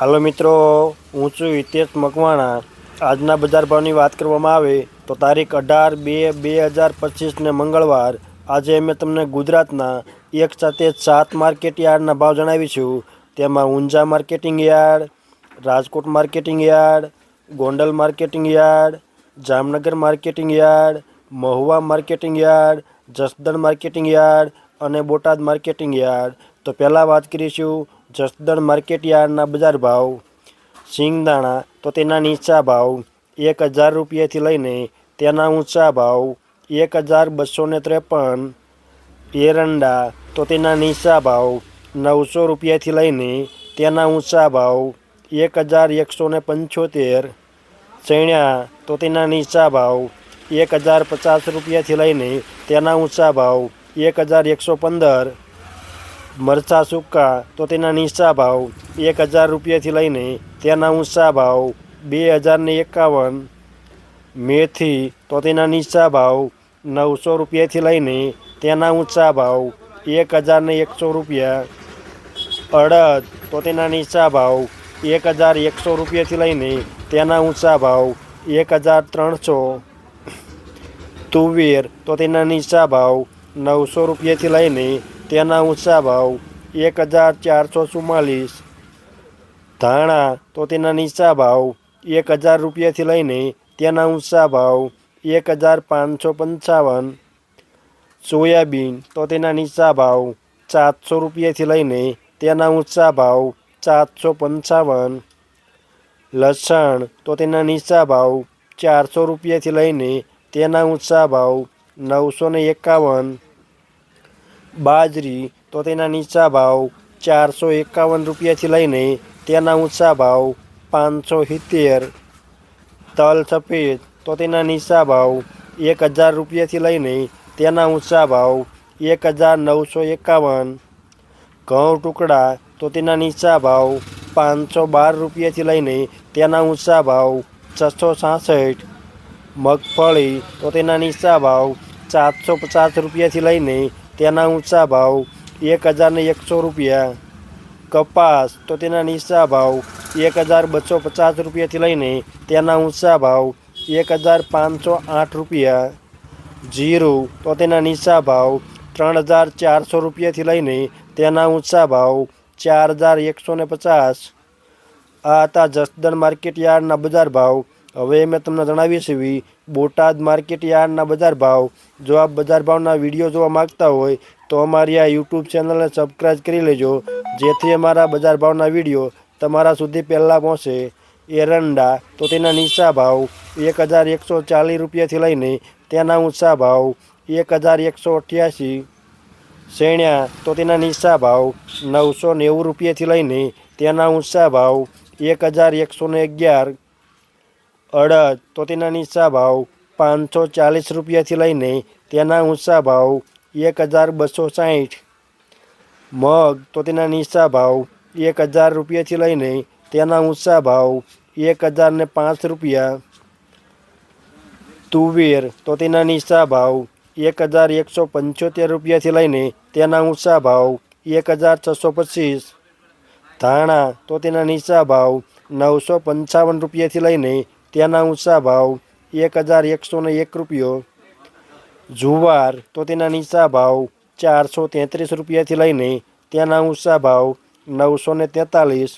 હાલો મિત્રો, હું છું હિતેશ મકવાણા. આજના બજાર ભાવની વાત કરવામાં આવે તો તારીખ અઢાર બે બે હજાર પચીસને મંગળવાર. આજે અમે તમને ગુજરાતના એક સાથે સાત માર્કેટ યાર્ડના ભાવ જણાવીશું તેમાં Unjha marketing yard, Rajkot marketing yard, Gondal marketing yard, Jamnagar marketing yard, Mahuva marketing yard, Jasdan marketing yard અને બોટાદ માર્કેટિંગ યાર્ડ. તો પહેલાં વાત કરીશું જસદણ માર્કેટ યાર્ડના બજાર ભાવ, સિંગદાણા તો તેના નીચા ભાવ એક હજાર રૂપિયાથી લઈને તેના ઊંચા ભાવ એક હજાર બસો ને ત્રેપન. એરંડા તો તેના નીચા ભાવ નવસો રૂપિયાથી લઈને તેના ઊંચા ભાવ એક હજાર એકસો ને પંચોતેર. ચણ્યા તો તેના નીચા ભાવ એક હજાર પચાસ રૂપિયાથી લઈને તેના ઊંચા ભાવ એક હજાર એકસો પંદર. મરચાં સૂકા, તો તેના નીચા ભાવ એક હજાર રૂપિયાથી લઈને તેના ઊંચા ભાવ બે હજારને એકાવન મેથી, તો તેના નીચા ભાવ નવસો રૂપિયાથી લઈને તેના ઊંચા ભાવ એક હજારને એકસો રૂપિયા. અડદ, તો તેના નીચા ભાવ એક હજાર એકસો રૂપિયાથી લઈને તેના ઊંચા ભાવ એક હજાર ત્રણસો. તુવેર, તો તેના નીચા ભાવ નવસો રૂપિયાથી લઈને તેના ઊંચા ભાવ એક હજાર ચારસો ચુમ્માલીસ ધાણા તો તેના નીચા ભાવ એક હજાર રૂપિયાથી લઈને તેના ઊંચા ભાવ એક હજાર પાંચસો પંચાવન. સોયાબીન તો તેના નીચા ભાવ સાતસો રૂપિયાથી લઈને તેના ઊંચા ભાવ સાતસો પંચાવન. લસણ તો તેના નીચા ભાવ ચારસો રૂપિયાથી લઈને તેના ઊંચા ભાવ નવસો ને એકાવન. બાજરી, તો તેના નીચા ભાવ ચારસો એકાવન રૂપિયાથી લઈને તેના ઊંચા ભાવ પાંચસો સિત્તેર. તલ સફેદ, તો તેના નીચા ભાવ એક હજાર રૂપિયાથી લઈને તેના ઊંચા ભાવ એક હજાર નવસો એકાવન. ઘઉં ટુકડા, તો તેના નીચા ભાવ પાંચસો બાર રૂપિયાથી લઈને તેના ઊંચા ભાવ છસો સાસઠ. મગફળી, તો તેના નીચા ભાવ સાતસો પચાસ રૂપિયાથી લઈને તેના ઊંચા ભાવ એક હજારને એકસો રૂપિયા. કપાસ તો તેના નીચા ભાવ એક હજાર બસો પચાસ રૂપિયાથી લઈને તેના ઊંચા ભાવ એક હજાર પાંચસો આઠ રૂપિયા. જીરું તો તેના નીચા ભાવ ત્રણ હજાર ચારસો રૂપિયાથી લઈને તેના ઊંચા ભાવ ચાર હજાર એકસો ને પચાસ. આ હતા જસદણ માર્કેટ યાર્ડના બજાર ભાવ હવે મેં તમને જણાવી છે બોટાદ માર્કેટ યાર્ડના બજાર ભાવ. જો આપ બજાર ભાવના વીડિયો જોવા માગતા હોય, તો અમારી આ યુટ્યુબ ચેનલને સબસ્ક્રાઈબ કરી લેજો, જેથી અમારા બજાર ભાવના વીડિયો તમારા સુધી પહેલાં પહોંચે. એરંડા, તો તેના નીચા ભાવ એક હજાર એકસો ચાલીસ રૂપિયાથી લઈને તેના ઊંચા ભાવ એક હજાર એકસો અઠ્યાસી શેણ્યા, તો તેના નીચા ભાવ, નવસો નેવું રૂપિયાથી લઈને તેના ઊંચા ભાવ એક હજાર એકસો ને અગિયાર. અડદ તો તેના નીચા ભાવ પાંચસો ચાલીસ રૂપિયાથી લઈને તેના ઊંચા ભાવ એક હજાર બસો સાઠ મગ તો તેના નીચા ભાવ એક હજાર રૂપિયાથી લઈને તેના ઊંચા ભાવ એક હજાર ને પાંચ રૂપિયા. તુવેર તો તેના નીચા ભાવ એક હજાર એકસો પંચોતેર રૂપિયાથી લઈને તેના ઊંચા ભાવ એક હજાર છસો પચીસ. ધાણા તો તેના નીચા ભાવ નવસો પંચાવન રૂપિયાથી લઈને તેના ઊંચા ભાવ એક હજાર એકસો ને એક રૂપિયો. જુવાર તો તેના નીચા ભાવ ચારસો તેત્રીસ રૂપિયાથી લઈને તેના ઊંચા ભાવ નવસો ને તેતાલીસ.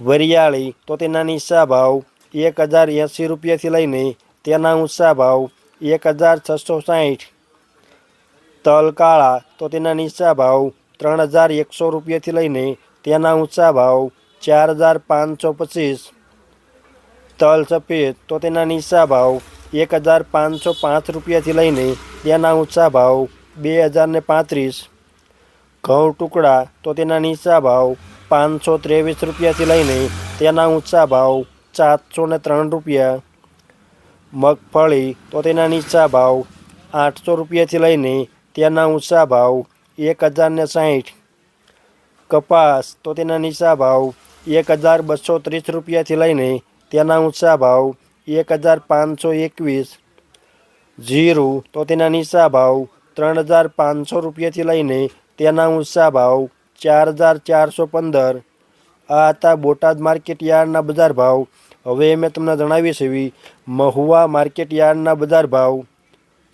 વરિયાળી તો તેના નીચા ભાવ એક હજાર એંસી રૂપિયાથી લઈને તેના ઊંચા ભાવ એક હજાર છસો સાઠ તલ કાળા તો તેના નીચા ભાવ ત્રણ હજાર એકસો રૂપિયાથી લઈને તેના ઊંચા ભાવ ચાર હજાર પાંચસો પચીસ. તલ સફેદ તો તેના નીચા ભાવ એક હજાર પાંચસો પાંચ રૂપિયાથી લઈને તેના ઊંચા ભાવ બે હજારને પાંત્રીસ. ઘઉં ટુકડા તો તેના નીચા ભાવ પાંચસો ત્રેવીસ રૂપિયાથી લઈને તેના ઊંચા ભાવ સાતસો ને ત્રણ રૂપિયા. મગફળી તો તેના નીચા ભાવ આઠસો રૂપિયાથી લઈને તેના ઊંચા ભાવ એક હજારને સાઠ કપાસ તો તેના નીચા ભાવ એક હજાર બસો ત્રીસ રૂપિયાથી લઈને તેના ઊંચા ભાવ એક હજાર પાંચસો એકવીસ. જીરું તો તેના નીચા ભાવ ત્રણ હજાર પાંચસો રૂપિયાથી લઈને તેના ઊંચા ભાવ ચાર હજાર ચારસો પંદર. આ હતા બોટાદ માર્કેટ યાર્ડના બજાર ભાવ. હવે મેં તમને જણાવી એવી મહુવા માર્કેટ યાર્ડના બજાર ભાવ.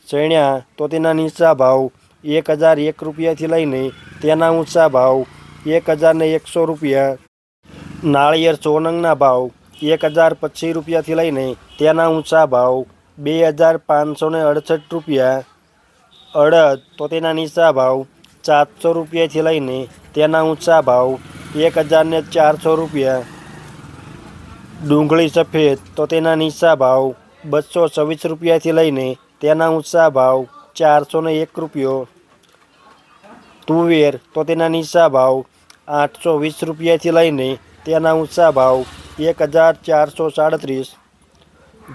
ચણ્યા, તો તેના નીચા ભાવ એક હજાર એક રૂપિયાથી લઈને તેના ઊંચા ભાવ એક હજારને એકસો રૂપિયા. નાળિયેર સોનંગના ભાવ એક હજાર પચીસ રૂપિયાથી લઈને તેના ઊંચા ભાવ બે હજાર પાંચસો ને અડસઠ રૂપિયા અડદ તો તેના નીચા ભાવ ચારસો રૂપિયાથી લઈને તેના ઊંચા ભાવ એક હજારને ચારસો રૂપિયા. ડુંગળી સફેદ તો તેના નીચા ભાવ બસો છવ્વીસ રૂપિયાથી લઈને તેના ઊંચા ભાવ ચારસો ને એક રૂપિયો. તુવેર તો તેના નીચા ભાવ આઠસો વીસ રૂપિયાથી લઈને તેના ઊંચા ભાવ એક હજાર ચારસો સાડત્રીસ.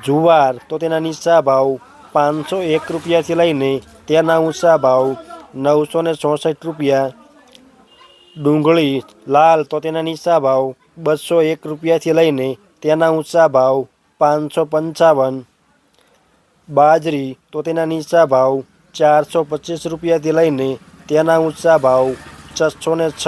જુવાર તો તેના નીચા ભાવ પાંચસો એક રૂપિયાથી લઈને તેના ઊંચા ભાવ નવસો ને ચોસઠ રૂપિયા. ડુંગળી લાલ તો તેના નીચા ભાવ બસો એક રૂપિયાથી લઈને તેના ઊંચા ભાવ પાંચસો પંચાવન. બાજરી તો તેના નીચા ભાવ ચારસો પચીસ રૂપિયાથી લઈને તેના ઊંચા ભાવ છસો ને છ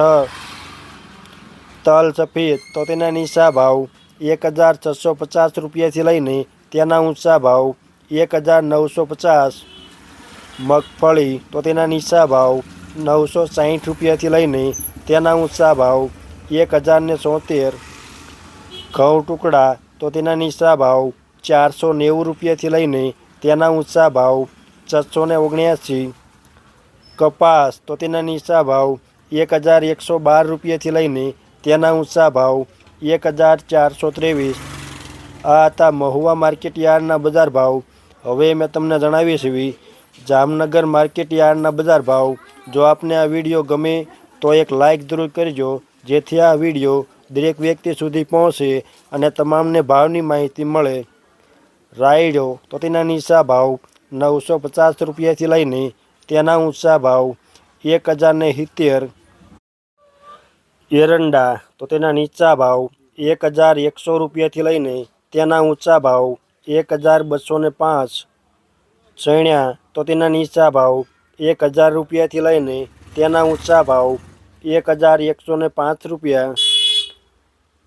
તલ સફેદ તો તેના નીચા ભાવ એક હજાર છસો પચાસ રૂપિયાથી લઈને તેના ઊંચા ભાવ એક હજાર નવસો પચાસ મગફળી તો તેના નીચા ભાવ નવસો સાહીઠ રૂપિયાથી લઈને તેના ઊંચા ભાવ એક હજારને સોતેર ઘઉં ટુકડા તો તેના નીચા ભાવ ચારસો નેવું રૂપિયાથી લઈને તેના ઊંચા ભાવ છસો ને ઓગણ્યાસી કપાસ તો તેના નીચા ભાવ એક હજાર એકસો બાર રૂપિયાથી લઈને તેના ઊંચા ભાવ એક હજાર ચારસો ત્રેવીસ. આ હતા મહુવા માર્કેટ યાર્ડના બજાર ભાવ. હવે મેં તમને જણાવીશ છીએ, જામનગર માર્કેટ યાર્ડના બજાર ભાવ. જો આપને આ વીડિયો ગમે, તો એક લાઇક જરૂર કરજો, જેથી આ વીડિયો દરેક વ્યક્તિ સુધી પહોંચે અને તમામને ભાવની માહિતી મળે. રાયડો તો તેના નીચા ભાવ નવસો પચાસ રૂપિયાથી લઈને તેના ઊંચા ભાવ એક હજારને સિત્તેર. એરંડા, તો તેના નીચા ભાવ એક હજાર એકસો રૂપિયાથી લઈને તેના ઊંચા ભાવ એક હજાર બસો ને પાંચ. ચણ્યા, તો તેના નીચા ભાવ એક હજાર રૂપિયાથી લઈને તેના ઊંચા ભાવ એક હજાર એકસો ને પાંચ રૂપિયા.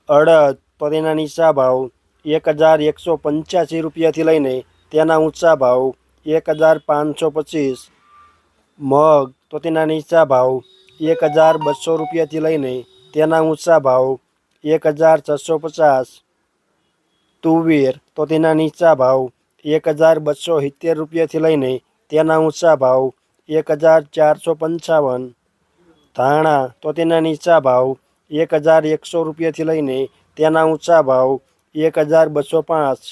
અડદ, તો તેના નીચા ભાવ એક હજાર એકસો પંચ્યાસી રૂપિયાથી લઈને તેના ઊંચા ભાવ એક હજાર પાંચસો પચીસ. મગ, તો તેના નીચા ભાવ એક હજાર બસો રૂપિયાથી લઈને તેના ઊંચા ભાવ એક હજાર છસો પચાસ. તુવેર તો તેના નીચા ભાવ એક હજાર બસો સિત્તેર રૂપિયાથી લઈને તેના ઊંચા ભાવ એક હજાર ચારસો પંચાવન. ધાણા તો તેના નીચા ભાવ એક હજાર એકસો રૂપિયાથી લઈને તેના ઊંચા ભાવ એક હજાર બસો પાંચ.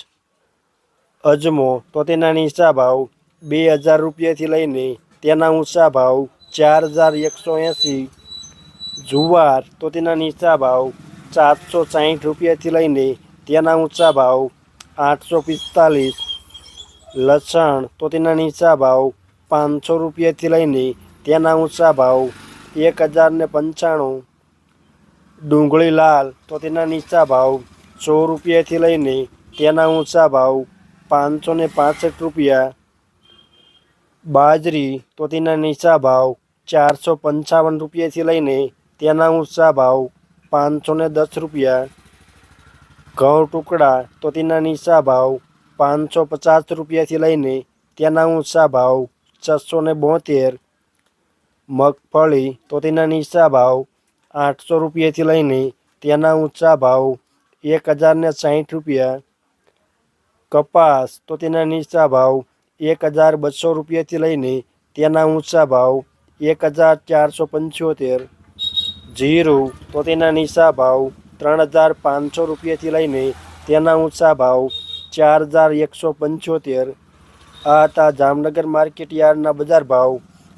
અજમો તો તેના નીચા ભાવ બે હજાર રૂપિયાથી લઈને તેના ઊંચા ભાવ ચાર હજાર એકસો એંસી. જુવાર તો તેના નીચા ભાવ ચારસો સાહીઠ રૂપિયાથી લઈને તેના ઊંચા ભાવ આઠસો પિસ્તાલીસ. લસણ તો તેના નીચા ભાવ પાંચસો રૂપિયાથી લઈને તેના ઊંચા ભાવ એક હજારને પંચાણું. ડુંગળી લાલ તો તેના નીચા ભાવ સો રૂપિયાથી લઈને તેના ઊંચા ભાવ પાંચસો ને પાસઠ રૂપિયા. બાજરી તો તેના નીચા ભાવ ચારસો પંચાવન રૂપિયાથી લઈને તેના ઊંચા ભાવ પાંચસો ને દસ રૂપિયા. ઘઉં ટુકડા તો તેના નીચા ભાવ પાંચસો પચાસ રૂપિયાથી લઈને તેના ઊંચા ભાવ છસો ને બોતેર. મગફળી તો તેના નીચા ભાવ આઠસો રૂપિયાથી લઈને તેના ઊંચા ભાવ એક હજાર ને સાહીઠ રૂપિયા. કપાસ તો તેના નીચા ભાવ એક હજાર બસો રૂપિયાથી લઈને તેના ઊંચા ભાવ એક હજાર ચારસો પંચોતેર. જીરું તો તેના નીચા ભાવ ત્રણ હજાર પાંચસો રૂપિયાથી લઈને તેના ઊંચા ભાવ ચાર હજાર એકસો પંચોતેર. આ હતા જામનગર માર્કેટ યાર્ડના બજાર ભાવ.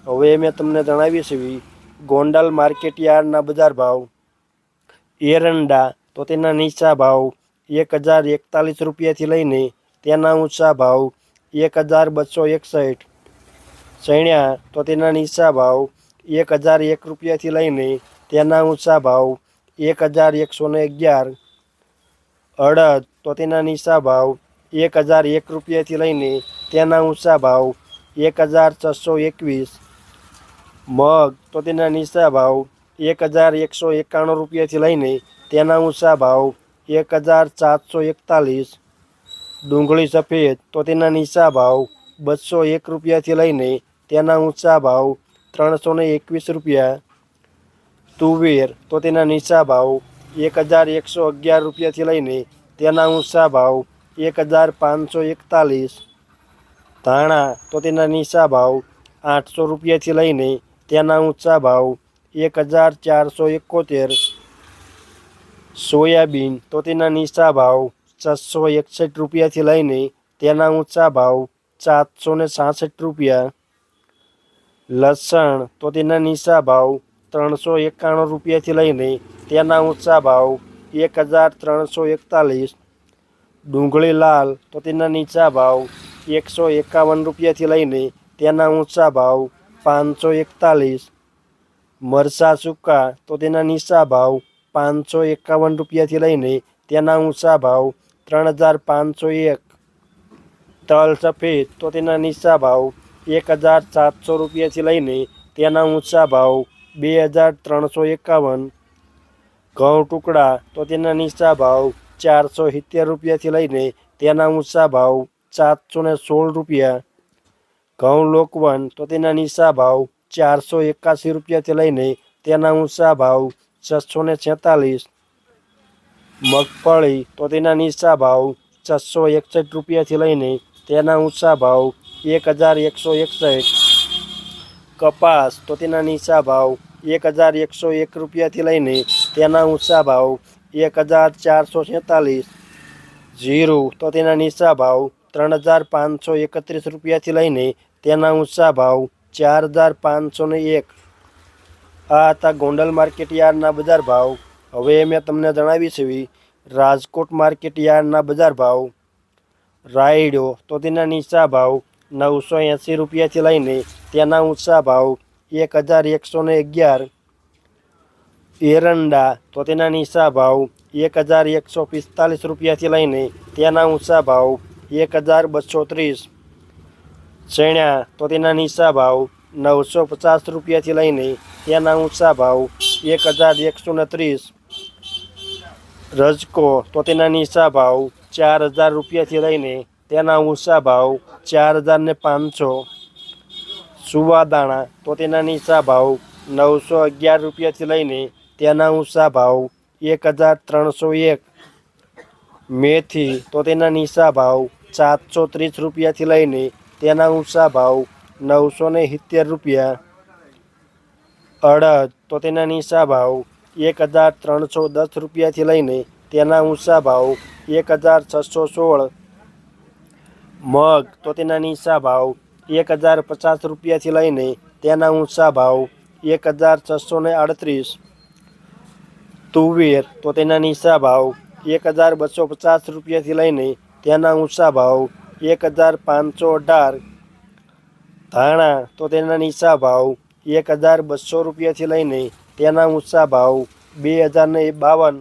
હવે મેં તમને જણાવી છે ગોંડલ માર્કેટ યાર્ડના બજાર ભાવ. એરંડા તો તેના નીચા ભાવ એક હજાર એકતાલીસ રૂપિયાથી લઈને તેના ઊંચા ભાવ એક હજાર બસો એકસઠ. ચણ્યા તો તેના નીચા ભાવ એક હજાર એક રૂપિયાથી લઈને તેના ઊંચા ભાવ એક હજાર એકસો ને અગિયાર. અડદ તો તેના નીચા ભાવ એક હજાર એક રૂપિયાથી લઈને તેના ઊંચા ભાવ એક હજાર છસો એકવીસ. મગ તો તેના નીચા ભાવ એક હજાર એકસો એકાણું રૂપિયાથી લઈને તેના ઊંચા ભાવ એક હજાર સાતસો એકતાલીસ. ડુંગળી સફેદ તો તેના નીચા ભાવ બસો એક રૂપિયાથી લઈને તેના ઊંચા ભાવ ત્રણસો એકવીસ રૂપિયા. તુવેર તો તેના નીચા ભાવ એક હજાર એકસો અગિયાર રૂપિયાથી લઈને તેના ઊંચા ભાવ એક હજાર પાંચસો એકતાલીસ. ધાણા તો તેના નીચા ભાવ આઠસો રૂપિયાથી લઈને તેના ઊંચા ભાવ એક હજાર ચારસો એકોતેર. સોયાબીન તો તેના નીચા ભાવ છસો એકસઠ રૂપિયાથી લઈને તેના ઊંચા ભાવ સાતસો ને રૂપિયા. લસણ તો તેના નીચા ભાવ ત્રણસો એકાણું રૂપિયાથી લઈને તેના ઊંચા ભાવ એક હજાર ત્રણસો એકતાલીસ. ડુંગળી લાલ તો તેના નીચા ભાવ એકસો એકાવન રૂપિયાથી લઈને તેના ઊંચા ભાવ પાંચસો એકતાલીસ. મરસા સૂકા તો તેના નીચા ભાવ પાંચસો એકાવન રૂપિયાથી લઈને તેના ઊંચા ભાવ ત્રણ હજાર પાંચસો એક. તલ સફેદ તો તેના નીચા ભાવ એક હજાર સાતસો રૂપિયાથી લઈને તેના ઊંચા ભાવ બે હજાર ત્રણસો એકાવન ઘઉં ટુકડા તો તેના નીચા ભાવ ચારસો સિત્તેર રૂપિયાથી લઈને તેના ઊંચા ભાવ સાતસો ને સોળ રૂપિયા. ઘઉં લોકવન તો તેના નીચા ભાવ ચારસો એકાસી રૂપિયાથી લઈને તેના ઊંચા ભાવ છસો ને છેતાલીસ. મગફળી તો તેના નીચા ભાવ છસો એકસઠ રૂપિયાથી લઈને તેના ઊંચા ભાવ એક હજાર એકસો એકસઠ. કપાસ તો તેના નીચા ભાવ એક હજાર એકસો એક રૂપિયાથી લઈને તેના ઊંચા ભાવ એક હજાર ચારસો છેતાલીસ. જીરું તો તેના નીચા ભાવ ત્રણ હજાર પાંચસો એકત્રીસ રૂપિયાથી લઈને તેના ઊંચા ભાવ ચાર હજાર પાંચસો ને એક. આ હતા ગોંડલ માર્કેટ યાર્ડના બજાર ભાવ. હવે મેં તમને જણાવી છે રાજકોટ માર્કેટ યાર્ડના બજાર ભાવ. રાયડો તો તેના નીચા ભાવ નવસો એંસી રૂપિયાથી લઈને તેના ઊંચા ભાવ એક હજાર એકસો ને અગિયાર. એરંડા તો તેના નીચા ભાવ એક હજાર એકસો પિસ્તાલીસ રૂપિયાથી લઈને તેના ઊંચા ભાવ એક હજાર બસો ત્રીસ. ચણ્યા તો તેના નીચા ભાવ નવસો પચાસ રૂપિયાથી લઈને તેના ઊંચા ભાવ એક હજાર એકસો ને ત્રીસ. રજકો તો તેના નીચા ભાવ ચાર હજાર રૂપિયાથી લઈને તેના ઊંચા ભાવ ચાર હજાર ને પાંચસો. સુવાદાણા તો તેના નીચા ભાવ નવસો અગિયાર રૂપિયાથી લઈને તેના ઊંચા ભાવ એક હજાર ત્રણસો એક. મેથી, તો તેના નીચા ભાવ સાતસો ત્રીસ રૂપિયાથી લઈને તેના ઊંચા ભાવ નવસો ને સિત્તેર રૂપિયા. અડદ, તો તેના નીચા ભાવ એક હજાર ત્રણસો દસ રૂપિયાથી લઈને તેના ઊંચા ભાવ એક હજાર છસો સોળ. મગ તો તેના નીચા ભાવ એક હજાર પચાસ રૂપિયાથી લઈને તેના ઊંચા ભાવ એક હજાર છસો ને આડત્રીસ. તુવેર તો તેના નીચા ભાવ એક હજાર બસો પચાસ રૂપિયાથી લઈને તેના ઊંચા ભાવ એક હજાર પાંચસો અઢાર. ધાણા તો તેના નીચા ભાવ એક હજાર બસો રૂપિયાથી લઈને તેના ઊંચા ભાવ બે હજાર ને બાવન.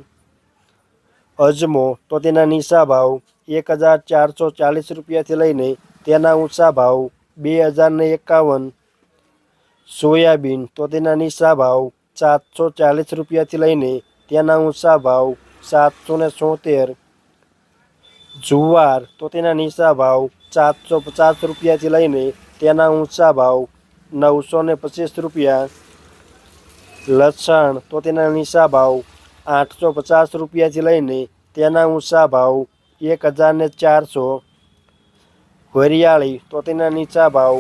અજમો તો તેના નીચા ભાવ એક હજાર ચારસો ચાલીસ રૂપિયાથી લઈને તેના ઊંચા ભાવ બે હજારને એકાવન. સોયાબીન તો તેના નીચા ભાવ સાતસો ચાલીસ રૂપિયાથી લઈને તેના ઊંચા ભાવ સાતસો ને સોતેર. જુવાર તો તેના નીચા ભાવ સાતસો પચાસ રૂપિયાથી લઈને તેના ઊંચા ભાવ નવસો ને પચીસ રૂપિયા. લસણ તો તેના નીચા ભાવ આઠસો પચાસ રૂપિયાથી લઈને તેના ઊંચા ભાવ એક હજાર ને ચારસો. વરિયાળી તો તેના નીચા ભાવ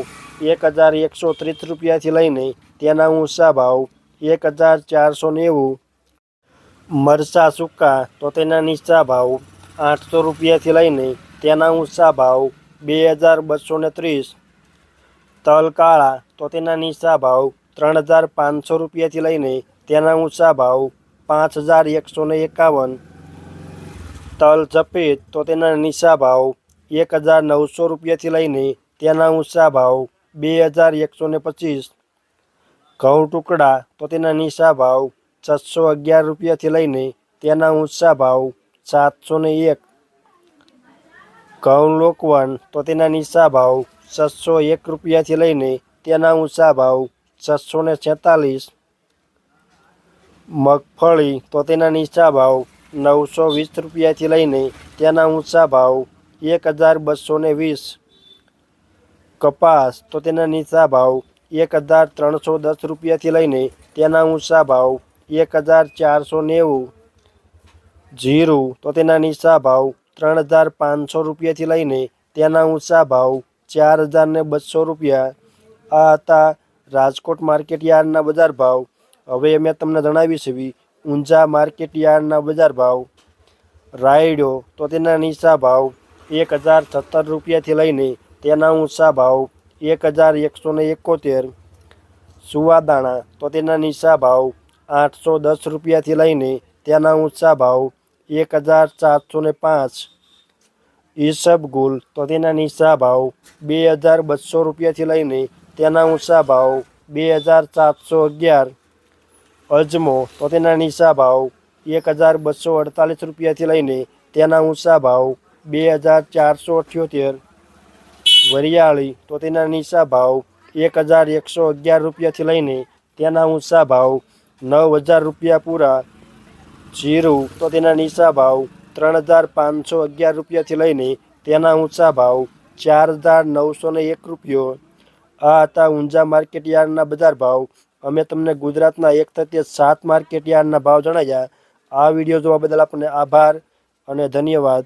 એક હજાર એકસો ત્રીસ રૂપિયાથી લઈને તેના ઊંચા ભાવ એક હજાર ચારસો નેવું. મરચાં સૂકા તો તેના નીચા ભાવ આઠસો રૂપિયાથી લઈને તેના ઊંચા ભાવ બે હજાર બસો ને ત્રીસ. તલ કાળા તો તેના નીચા ભાવ ત્રણ હજાર પાંચસો રૂપિયાથી લઈને તેના ઊંચા ભાવ પાંચ હજાર એકસો ને એકાવન. તલ સફેદ તો તેના નીચા ભાવ એક હજાર નવસો રૂપિયાથી લઈને તેના ઊંચા ભાવ બે હજાર એકસો ને પચીસ. ઘઉં ટુકડા તો તેના નીચા ભાવ છસો અગિયાર રૂપિયાથી લઈને તેના ઊંચા ભાવ સાતસો ને એક. ઘઉં લોકવન તો તેના નીચા ભાવ છસો એક રૂપિયાથી લઈને તેના ઊંચા ભાવ છસો ને છેતાલીસ. મગફળી તો તેના નીચા ભાવ નવસો વીસ રૂપિયાથી લઈને તેના ઊંચા ભાવ એક હજાર બસો ને વીસ કપાસ, તો તેના નીચા ભાવ એક હજાર ત્રણસો દસ રૂપિયાથી લઈને તેના ઊંચા ભાવ એક હજાર ચારસો નેવું. જીરું, તો તેના નીચા ભાવ ત્રણ હજાર પાંચસો રૂપિયાથી લઈને તેના ઊંચા ભાવ ચાર હજાર ને બસો રૂપિયા. આ હતા રાજકોટ માર્કેટ યાર્ડના બજાર ભાવ. હવે મેં તમને જણાવી છે ઊંઝા માર્કેટ યાર્ડના બજાર ભાવ, રાયડો તો તેના નીચા ભાવ એક હજાર સત્તર રૂપિયાથી લઈને તેના ઊંચા ભાવ એક હજાર એકસો ને એકોતેર. સુવાદાણા તો તેના નીચા ભાવ આઠસો દસ રૂપિયાથી લઈને તેના ઊંચા ભાવ એક હજાર ચારસો ને પાંચ. ઈસબગુલ તો તેના નીચા ભાવ બે હજાર બસો રૂપિયાથી લઈને તેના ઊંચા ભાવ બે હજાર સાતસો અગિયાર. અજમો તો તેના નીચા ભાવ એક હજાર બસો અડતાલીસ રૂપિયાથી લઈને તેના ઊંચા ભાવ બે હજાર ચારસો અઠ્યોતેર. વરિયાળી તો તેના નીચા ભાવ એક હજાર એકસો અગિયાર રૂપિયાથી લઈને તેના ઊંચા ભાવ નવ હજાર રૂપિયા પૂરા. જીરું તો તેના નીચા ભાવ ત્રણ હજાર પાંચસો અગિયાર રૂપિયાથી લઈને તેના ઊંચા ભાવ ચાર હજાર નવસો ને એક રૂપિયો. આ હતા ઊંઝા માર્કેટ યાર્ડના બજાર ભાવ અમે તમને ગુજરાતના એક થતી સાત માર્કેટ યાર્ડના ભાવ જણાવ્યા. આ વીડિયો જોવા બદલ આપણને આભાર અને ધન્યવાદ.